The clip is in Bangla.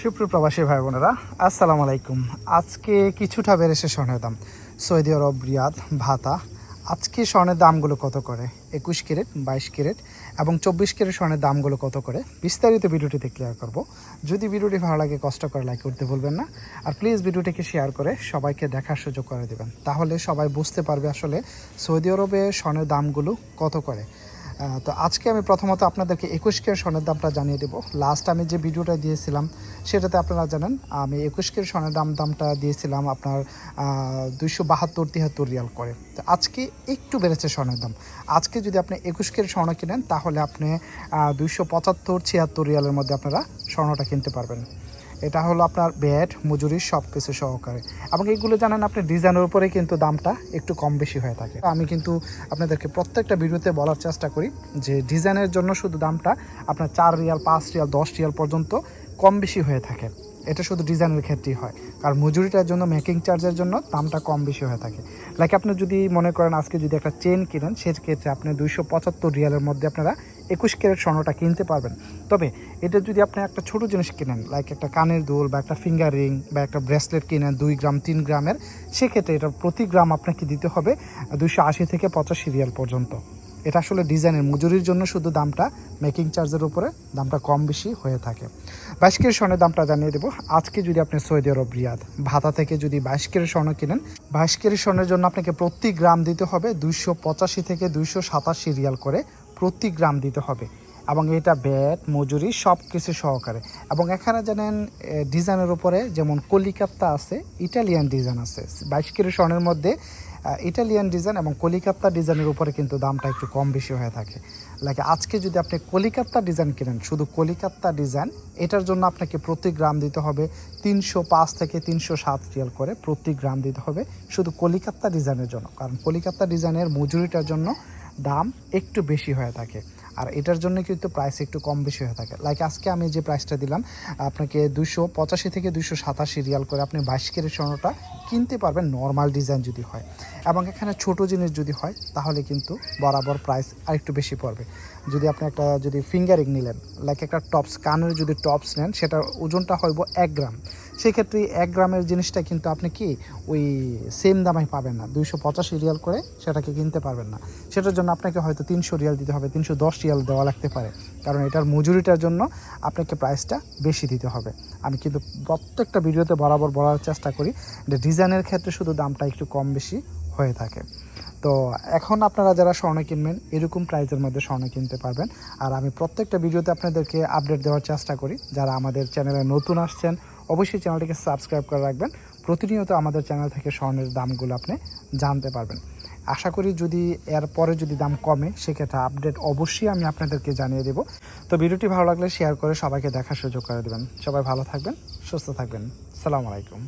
সুপ্রপ্রবাসী ভাই বোনেরা, আসসালামু আলাইকুম। আজকে কিছুটা বেড়েছে স্বর্ণের দাম। সৌদি আরব, রিয়াদ, ভাতা। আজকে স্বর্ণের দামগুলো কত করে? একুশ ক্যারেট, বাইশ ক্যারেট এবং চব্বিশ ক্যারেট স্বর্ণের দামগুলো কত করে? বিস্তারিত ভিডিওটিতে ক্লিয়ার করব। যদি ভিডিওটি ভালো লাগে, কষ্ট করে লাইক করতে ভুলবেন না। আর প্লিজ ভিডিওটিকে শেয়ার করে সবাইকে দেখার সুযোগ করে দেবেন। তাহলে সবাই বুঝতে পারবে আসলে সৌদি আরবে স্বর্ণের দামগুলো কত করে। তো আজকে আমি প্রথমত আপনাদেরকে একুশ কের স্বর্ণের দামটা জানিয়ে দেবো। লাস্ট আমি যে ভিডিওটা দিয়েছিলাম, সেটাতে আপনারা জানেন, আমি একুশ কের স্বর্ণের দাম, দামটা দিয়েছিলাম আপনার দুইশো বাহাত্তর তিয়াত্তর রিয়াল করে। তো আজকে একটু বেড়েছে স্বর্ণের দাম। আজকে যদি আপনি একুশ কের স্বর্ণ কিনেন, তাহলে আপনি দুইশো পঁচাত্তর ছিয়াত্তর রিয়ালের মধ্যে আপনারা স্বর্ণটা কিনতে পারবেন। এটা হলো আপনার ব্যাট মজুরি সব কিছু সহকারে। এবং এইগুলো জানেন আপনি, ডিজাইনের উপরে কিন্তু দামটা একটু কম বেশি হয়ে থাকে। আমি কিন্তু আপনাদেরকে প্রত্যেকটা ভিডিওতে বলার চেষ্টা করি যে ডিজাইনের জন্য শুধু দামটা আপনার চার রিয়াল, পাঁচ রিয়াল, দশ রিয়াল পর্যন্ত কম বেশি হয়ে থাকে। এটা শুধু ডিজাইনের ক্ষেত্রেই হয়। কারণ মজুরিটার জন্য মেকিং চার্জের জন্য দামটা কম বেশি হয়ে থাকে। লাইক আপনি যদি মনে করেন আজকে যদি একটা চেন কিনেন, সেক্ষেত্রে আপনি দুইশো পঁচাত্তর রিয়ালের মধ্যে আপনারা একুশ ক্যারেট স্বর্ণটা কিনতে পারবেন। তবে এটা যদি আপনি একটা ছোট জিনিস কিনেন লাইক একটা কানের দুল বা একটা ফিঙ্গার রিং বা একটা ব্রেসলেট কিনেন, দুই গ্রাম, তিন গ্রামের, সেক্ষেত্রে এটা প্রতি গ্রাম আপনাকে দিতে হবে দুইশো আশি থেকে পঁচাশি রিয়াল পর্যন্ত। এটা আসলে ডিজাইনের মজুরির জন্য শুধু দামটা মেকিং চার্জের উপরে দামটা কম বেশি হয়ে থাকে। বাইশ কেজি স্বর্ণের দামটা জানিয়ে দেবো। আজকে যদি আপনি সৌদি আরব, রিয়াদ, ভাতা থেকে যদি বাইশ কেজি স্বর্ণ কিনেন, বাইশ কেজি স্বর্ণের জন্য আপনাকে প্রতি গ্রাম দিতে হবে দুইশো পঁচাশি থেকে দুইশো সাতাশি রিয়াল করে প্রতি গ্রাম দিতে হবে। এবং এটা ব্যাট, মজুরি সব কিছু সহকারে। এবং এখানে জানেন ডিজাইনের উপরে যেমন কলিকাতা আছে, ইটালিয়ান ডিজাইন আছে। বাইশ কেজি স্বর্ণের মধ্যে ইটালিয়ান ডিজাইন এবং কলিকাতা ডিজাইনের উপরে কিন্তু দামটা একটু কম বেশি হয়ে থাকে। লাগে আজকে যদি আপনি কলিকাতা ডিজাইন কিনেন, শুধু কলিকাতা ডিজাইন এটার জন্য আপনাকে প্রতি গ্রাম দিতে হবে তিনশো পাঁচ থেকে তিনশো সাত রিয়াল করে প্রতি গ্রাম দিতে হবে শুধু কলিকাতা ডিজাইনের জন্য। কারণ কলিকাতা ডিজাইনের মজুরিটার জন্য দাম একটু বেশি হয়ে থাকে। আর এটার জন্য কিন্তু প্রাইস একটু কম বেশি হয়ে থাকে। লাইক আজকে আমি যে প্রাইসটা দিলাম, আপনাকে দুশো পঁচাশি থেকে দুশো সাতাশি রিয়াল করে আপনি বাইশ কেরের স্বর্ণটা কিনতে পারবেন নর্মাল ডিজাইন যদি হয়। এবং এখানে ছোট জিনিস যদি হয়, তাহলে কিন্তু বরাবর প্রাইস আরেকটু বেশি পড়বে। যদি আপনি একটা, যদি ফিঙ্গারিং নিলেন লাইক একটা টপস কানের যদি টপস নেন, সেটার ওজনটা হইব এক গ্রাম। সেক্ষেত্রে এক গ্রামের জিনিসটা কিন্তু আপনি কি ওই সেম দামে পাবেন না। দুইশো পঁচাশি রিয়াল করে সেটাকে কিনতে পারবেন না। সেটার জন্য আপনাকে হয়তো তিনশো রিয়াল দিতে হবে, তিনশো দশ রিয়াল দেওয়া লাগতে পারে। কারণ এটার মজুরিটার জন্য আপনাকে প্রাইসটা বেশি দিতে হবে। আমি কিন্তু প্রত্যেকটা ভিডিওতে বরাবর বলার চেষ্টা করি যে ডিজাইনের ক্ষেত্রে শুধু দামটা একটু কম বেশি হয়ে থাকে। তো এখন আপনারা যারা স্বর্ণ কিনবেন, এরকম প্রাইজের মধ্যে স্বর্ণ কিনতে পারবেন। আর আমি প্রত্যেকটা ভিডিওতে আপনাদেরকে আপডেট দেওয়ার চেষ্টা করি। যারা আমাদের চ্যানেলে নতুন আসছেন অবশ্যই চ্যানেলটিকে সাবস্ক্রাইব করে রাখবেন। প্রতিনিয়ত আমাদের চ্যানেল থেকে স্বর্ণের দামগুলো আপনি জানতে পারবেন। আশা করি যদি এর পরে যদি দাম কমে, সেক্ষেত্রে আপডেট অবশ্যই আমি আপনাদেরকে জানিয়ে দেব। তো ভিডিওটি ভালো লাগলে শেয়ার করে সবাইকে দেখার সুযোগ করে দেবেন। সবাই ভালো থাকবেন, সুস্থ থাকবেন। সালাম আলাইকুম।